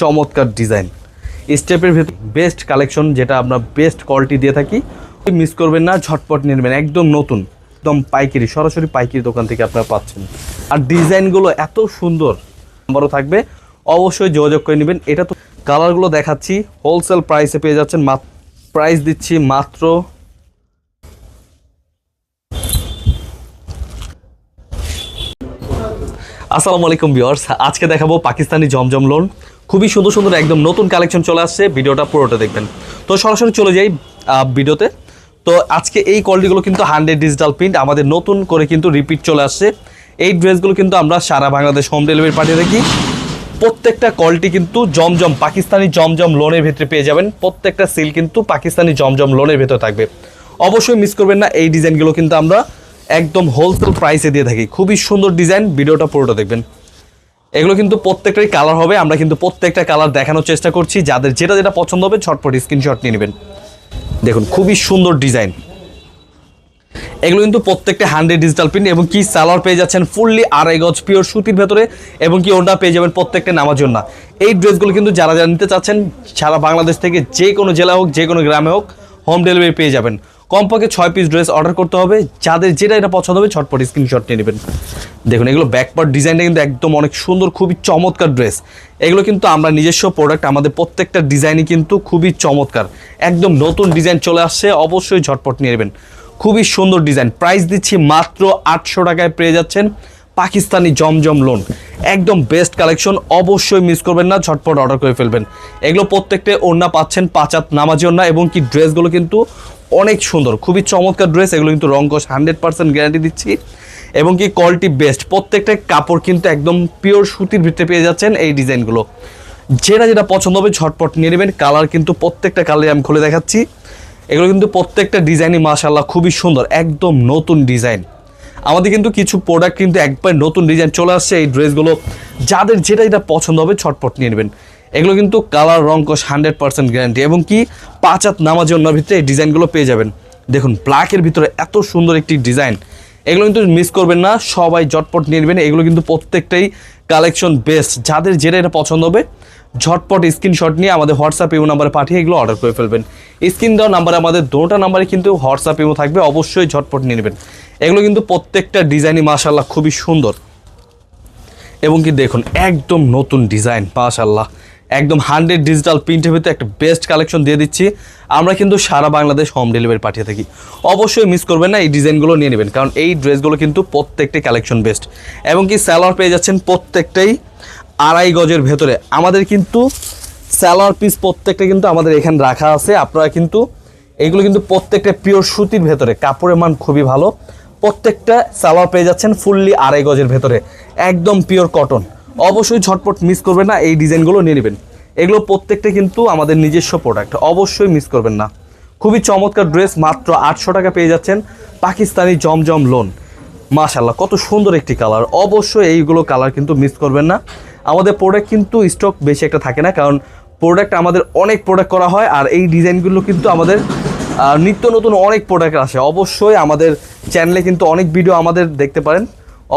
চমৎকার ডিজাইন। স্টেপের ভেতর best collection যেটা আমরা বেস্ট কোয়ালিটি দিয়ে থাকি মিস করবেন না, ঝটপট নেবেন, একদম নতুন। একদম পাইকারি, সরাসরি পাইকারি দোকান থেকে আপনারা পাচ্ছেন। আর ডিজাইনগুলো এত সুন্দর নাম্বারও থাকবে, অবশ্যই যোগাযোগ করে নেবেন। এটা তো কালারগুলো দেখাচ্ছি হোলসেল প্রাইসে পেয়ে যাচ্ছেন প্রাইস দিচ্ছি মাত্র আসসালামু আলাইকুম ভিউয়ার্স আজকে দেখাবো পাকিস্তানি জমজম লোন খুবই সুন্দর সুন্দর একদম নতুন কালেকশন চলে আসছে, ভিডিওটা পুরোটা দেখবেন। তো সরাসরি চলে যাই ভিডিওতে। তো আজকে এই কোয়ালিটিগুলো কিন্তু হান্ড্রেড ডিজিটাল প্রিন্ট, আমাদের নতুন করে কিন্তু রিপিট চলে আসছে। এই ড্রেসগুলো কিন্তু আমরা সারা বাংলাদেশ হোম ডেলিভারি পাঠিয়ে থাকি প্রত্যেকটা কোয়ালিটি কিন্তু জমজম, পাকিস্তানি জমজম লোনের ভিতরে পেয়ে যাবেন। প্রত্যেকটা সিল কিন্তু পাকিস্তানি জমজম লোনের ভেতরে থাকবে। অবশ্যই মিস করবেন না, এই ডিজাইনগুলো কিন্তু আমরা একদম হোলসেল প্রাইসে দিয়ে থাকি। খুবই সুন্দর ডিজাইন ভিডিওটা পুরোটা দেখবেন। এগুলো কিন্তু প্রত্যেকটাই কালার হবে। আমরা কিন্তু প্রত্যেকটা কালার দেখানোর চেষ্টা করছি। যাদের যেটা যেটা পছন্দ হবে ছটপট স্ক্রিনশট নিয়ে নেবেন। দেখুন, খুবই সুন্দর ডিজাইন এগুলো কিন্তু প্রত্যেকটা হান্ড্রেড ডিজিটাল প্রিন্ট এবং কি সালোয়ার পেয়ে যাচ্ছেন ফুললি আড়াই গজ পিওর সুতির ভেতরে এবং কি ওটা পেয়ে যাবেন প্রত্যেকটা নামার জন্য। এই ড্রেসগুলো কিন্তু যারা যারা নিতে চাচ্ছেন, সারা বাংলাদেশ থেকে যে কোনো জেলা হোক, যে কোনো গ্রামে হোক হোম ডেলিভারি পেয়ে যাবেন। কমপক্ষে ছয় পিস ড্রেস অর্ডার করতে হবে। যাদের যেটা এটা পছন্দ হবে ছটপট স্ক্রিনশট নিয়ে নেবেন। দেখুন, এগুলো ব্যাকপার্ট ডিজাইনটা কিন্তু একদম অনেক সুন্দর, খুবই চমৎকার ড্রেস এগুলো কিন্তু আমরা নিজস্ব প্রোডাক্ট আমাদের প্রত্যেকটা ডিজাইনই কিন্তু খুবই চমৎকার। একদম নতুন ডিজাইন চলে আসছে, অবশ্যই ঝটপট নিয়ে নেবেন। খুবই সুন্দর ডিজাইন প্রাইস দিচ্ছি মাত্র আটশো টাকায় পেয়ে যাচ্ছেন পাকিস্তানি জমজম লোন একদম বেস্ট কালেকশন অবশ্যই মিস করবেন না, ঝটপট অর্ডার করে ফেলবেন। এগুলো প্রত্যেকটা ওড়না পাচ্ছেন, পাঁচাত নামাজি ওড়না, এবং কি ড্রেসগুলো কিন্তু অনেক সুন্দর, খুবই চমৎকার ড্রেস এগুলো কিন্তু রঙ্কশ হান্ড্রেড পার্সেন্ট গ্যারান্টি দিচ্ছি। এবং কি কোয়ালিটি বেস্ট প্রত্যেকটা কাপড় কিন্তু একদম পিওর সুতির ভিতরে পেয়ে যাচ্ছেন এই ডিজাইনগুলো। যেটা যেটা পছন্দ হবে, ঝটপট নিয়ে নেবেন। কালার কিন্তু প্রত্যেকটা কালারে আমি খুলে দেখাচ্ছি। এগুলো কিন্তু প্রত্যেকটা ডিজাইনই মাশাল্লাহ খুবই সুন্দর, একদম নতুন ডিজাইন আমাদের কিন্তু কিছু প্রোডাক্ট কিন্তু একবার নতুন ডিজাইন চলে আসছে, এই ড্রেসগুলো যাদের যেটা যেটা পছন্দ হবে ছটপট নিয়ে নেবেন। এগুলো কিন্তু কালার রং কোশ হান্ড্রেড পার্সেন্ট গ্যারান্টি এবং কি পাঁচ হাত নামার জন্য ভিতরে এই ডিজাইনগুলো পেয়ে যাবেন। দেখুন ব্ল্যাকের ভিতরে এত সুন্দর একটি ডিজাইন এগুলো কিন্তু মিস করবেন না, সবাই জটপট নিয়ে নেবেন। এগুলো কিন্তু প্রত্যেকটাই কালেকশন বেস্ট যাদের যেটা এটা পছন্দ হবে, ঝটপট স্ক্রিনশট নিয়ে আমাদের হোয়াটসঅ্যাপ ইউ নাম্বারে পাঠিয়ে এগুলো অর্ডার করে ফেলবেন। স্ক্রিন দেওয়া নাম্বারে আমাদের দুটো নাম্বারে কিন্তু হোয়াটসঅ্যাপ ইউ থাকবে, অবশ্যই ঝটপট নিয়ে নেবেন। এগুলো কিন্তু প্রত্যেকটা ডিজাইনই মাশাল্লাহ খুবই সুন্দর। এবং কি দেখুন, একদম নতুন ডিজাইন মাশাল্লাহ একদম হান্ড্রেড ডিজিটাল প্রিন্টের ভিতরে একটা বেস্ট কালেকশন দিয়ে দিচ্ছি। আমরা কিন্তু সারা বাংলাদেশ হোম ডেলিভারি পাঠিয়ে থাকি। অবশ্যই মিস করবেন না, এই ডিজাইনগুলো নিয়ে নেবেন, কারণ এই ড্রেসগুলো কিন্তু প্রত্যেকটাই কালেকশন বেস্ট। এবং কি স্যালোয়ার পেয়ে যাচ্ছেন প্রত্যেকটাই আড়াই গজের ভেতরে। আমাদের কিন্তু স্যালোয়ার পিস প্রত্যেকটা কিন্তু আমাদের এখানে রাখা আছে। আপনারা কিন্তু এগুলো কিন্তু প্রত্যেকটা পিওর সুতির ভেতরে। কাপড়ের মান খুবই ভালো। প্রত্যেকটা সালোয়ার পেয়ে যাচ্ছেন ফুললি আড়াই গজের ভেতরে। একদম পিওর কটন অবশ্যই ঝটপট মিস করবেন না, এই ডিজাইনগুলো নিয়ে নেবেন। এগুলো প্রত্যেকটা কিন্তু আমাদের নিজস্ব প্রোডাক্ট অবশ্যই মিস করবেন না। খুবই চমৎকার ড্রেস মাত্র আটশো টাকা পেয়ে যাচ্ছেন পাকিস্তানি জমজম লোন মাশাল্লাহ কত সুন্দর একটি কালার অবশ্যই এইগুলো কালার কিন্তু মিস করবেন না। আমাদের প্রোডাক্ট কিন্তু স্টক বেশি একটা থাকে না, কারণ প্রোডাক্ট আমাদের অনেক প্রোডাক্ট করা হয়, আর এই ডিজাইনগুলো কিন্তু আমাদের নিত্য নতুন অনেক প্রোডাক্ট আসে। অবশ্যই আমাদের চ্যানেলে কিন্তু অনেক ভিডিও আমাদের দেখতে পারেন।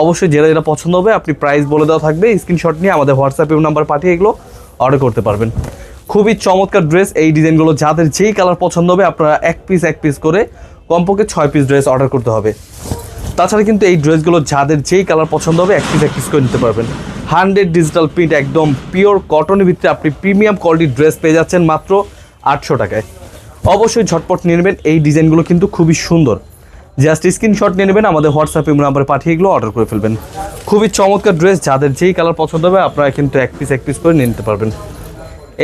অবশ্যই যেটা যেটা পছন্দ হবে, আপনি প্রাইস বলে দেওয়া থাকবে। স্ক্রিনশট নিয়ে আমাদের হোয়াটসঅ্যাপে নাম্বার পাঠিয়ে এগুলো অর্ডার করতে পারবেন। খুবই চমৎকার ড্রেস এই ডিজাইনগুলো যাদের যেই কালার পছন্দ হবে, আপনারা এক পিস এক পিস করে কমপক্ষে ছয় পিস ড্রেস অর্ডার করতে হবে। তাছাড়া কিন্তু এই ড্রেসগুলো যাদের যেই কালার পছন্দ হবে, এক পিস এক পিস করে নিতে পারবেন। হান্ড্রেড ডিজিটাল প্রিন্ট একদম পিওর কটনের ভিতরে আপনি প্রিমিয়াম কোয়ালিটির ড্রেস পেয়ে যাচ্ছেন মাত্র আটশো টাকায়। অবশ্যই ঝটপট নিয়ে নেবেন। এই ডিজাইনগুলো কিন্তু খুবই সুন্দর। জাস্ট স্ক্রিনশট নিয়ে নেবেন, আমাদের হোয়াটসঅ্যাপে নাম্বারে পাঠিয়ে এগুলো অর্ডার করে ফেলবেন। খুবই চমৎকার ড্রেস যাদের যেই কালার পছন্দ হবে, আপনারা কিন্তু এক পিস এক পিস করে নিয়ে নিতে পারবেন।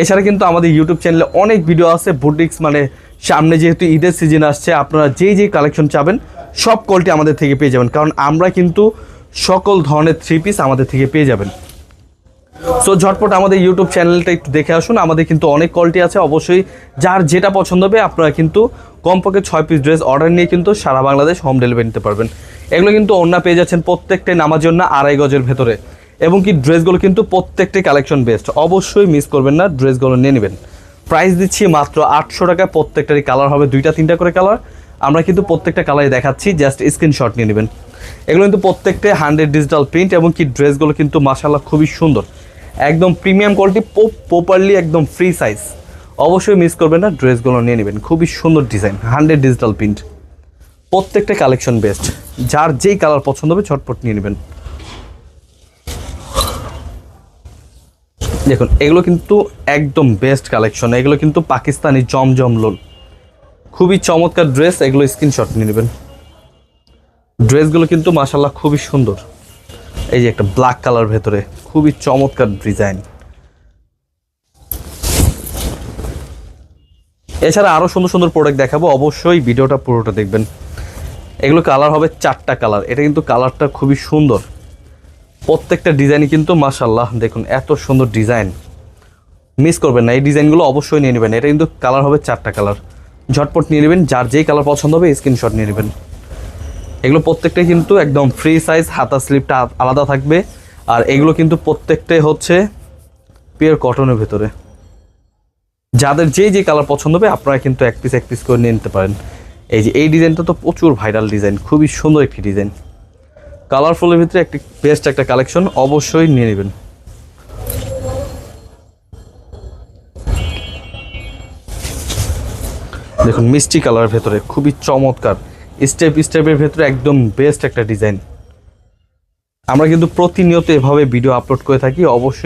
এছাড়া কিন্তু আমাদের ইউটিউব চ্যানেলে অনেক ভিডিও আছে বুটিক্স মানে সামনে যেহেতু ঈদের সিজন আসছে, আপনারা যেই যেই কালেকশন চাবেন, সব কোয়ালিটি আমাদের থেকে পেয়ে যাবেন। কারণ আমরা কিন্তু সকল ধরনের থ্রি পিস আমাদের থেকে পেয়ে যাবেন। সো ঝটপট আমাদের ইউটিউব চ্যানেলটা একটু দেখে আসুন। আমাদের কিন্তু অনেক কোয়ালিটি আছে। অবশ্যই যার যেটা পছন্দ হবে, আপনারা কিন্তু কমপক্ষে ছয় পিস ড্রেস অর্ডার নিয়ে কিন্তু সারা বাংলাদেশ হোম ডেলিভারি নিতে পারবেন। এগুলো কিন্তু অন্য পেয়ে যাচ্ছেন প্রত্যেকটাই নামার জন্য আড়াই গজের ভেতরে। এবং কি ড্রেসগুলো কিন্তু প্রত্যেকটাই কালেকশন বেস্ট অবশ্যই মিস করবেন না ড্রেসগুলো নিয়ে নেবেন। প্রাইস দিচ্ছি মাত্র আটশো টাকা, প্রত্যেকটারই কালার হবে দুইটা, তিনটা করে কালার আমরা কিন্তু প্রত্যেকটা কালারই দেখাচ্ছি জাস্ট স্ক্রিনশট নিয়ে নেবেন। এগুলো কিন্তু প্রত্যেকটাই হান্ড্রেড ডিজিটাল প্রিন্ট এবং কি ড্রেসগুলো কিন্তু মাসাল্লাহ খুবই সুন্দর। একদম প্রিমিয়াম কোয়ালিটি প্রপারলি একদম ফ্রি সাইজ অবশ্যই মিস করবেন না ড্রেসগুলো নিয়ে নেবেন। খুবই সুন্দর ডিজাইন হান্ড্রেড ডিজিটাল প্রিন্ট প্রত্যেকটা কালেকশন বেস্ট যার যেই কালার পছন্দ হবে ঝটপট নিয়ে নেবেন। দেখুন, এগুলো কিন্তু একদম বেস্ট কালেকশন এগুলো কিন্তু পাকিস্তানি জমজম লোন খুবই চমৎকার ড্রেস এগুলো স্ক্রিনশট নিয়ে নেবেন। ড্রেসগুলো কিন্তু মাসাল্লাহ খুবই সুন্দর। এই যে একটা ব্ল্যাক কালার ভেতরে, খুবই চমৎকার ডিজাইন এছাড়া আরও সুন্দর সুন্দর প্রোডাক্ট দেখাবো, অবশ্যই ভিডিওটা পুরোটা দেখবেন। এগুলো কালার হবে চারটা কালার এটা কিন্তু কালারটা খুবই সুন্দর। প্রত্যেকটা ডিজাইনই কিন্তু মাসাল্লাহ দেখুন এত সুন্দর ডিজাইন মিস করবেন না, এই ডিজাইনগুলো অবশ্যই নিয়ে নেবেন, এটা কিন্তু কালার হবে চারটা কালার ঝটপট নিয়ে নেবেন, যার যেই কালার পছন্দ হবে স্ক্রিনশট নিয়ে নেবেন। এগুলো প্রত্যেকটাই কিন্তু একদম ফ্রি সাইজ হাতা স্লিপটা আলাদা থাকবে। আর এগুলো কিন্তু প্রত্যেকটাই হচ্ছে পিওর কটনের ভেতরে। যাদের যে যে কালার পছন্দ হবে, আপনারা কিন্তু এক পিস এক পিস করে নিয়ে নিতে পারেন। এই যে, এই ডিজাইনটা তো প্রচুর ভাইরাল ডিজাইন খুবই সুন্দর একটি ডিজাইন কালারফুলের ভিতরে একটি বেস্ট একটা কালেকশন অবশ্যই নিয়ে নেবেন। দেখুন, মিষ্টি কালারের ভেতরে খুবই চমৎকার স্টেপ স্টেপের ভেতরে একদম বেস্ট একটা ডিজাইন আমরা কিন্তু প্রতিনিয়ত এভাবে ভিডিও আপলোড করে থাকি। অবশ্যই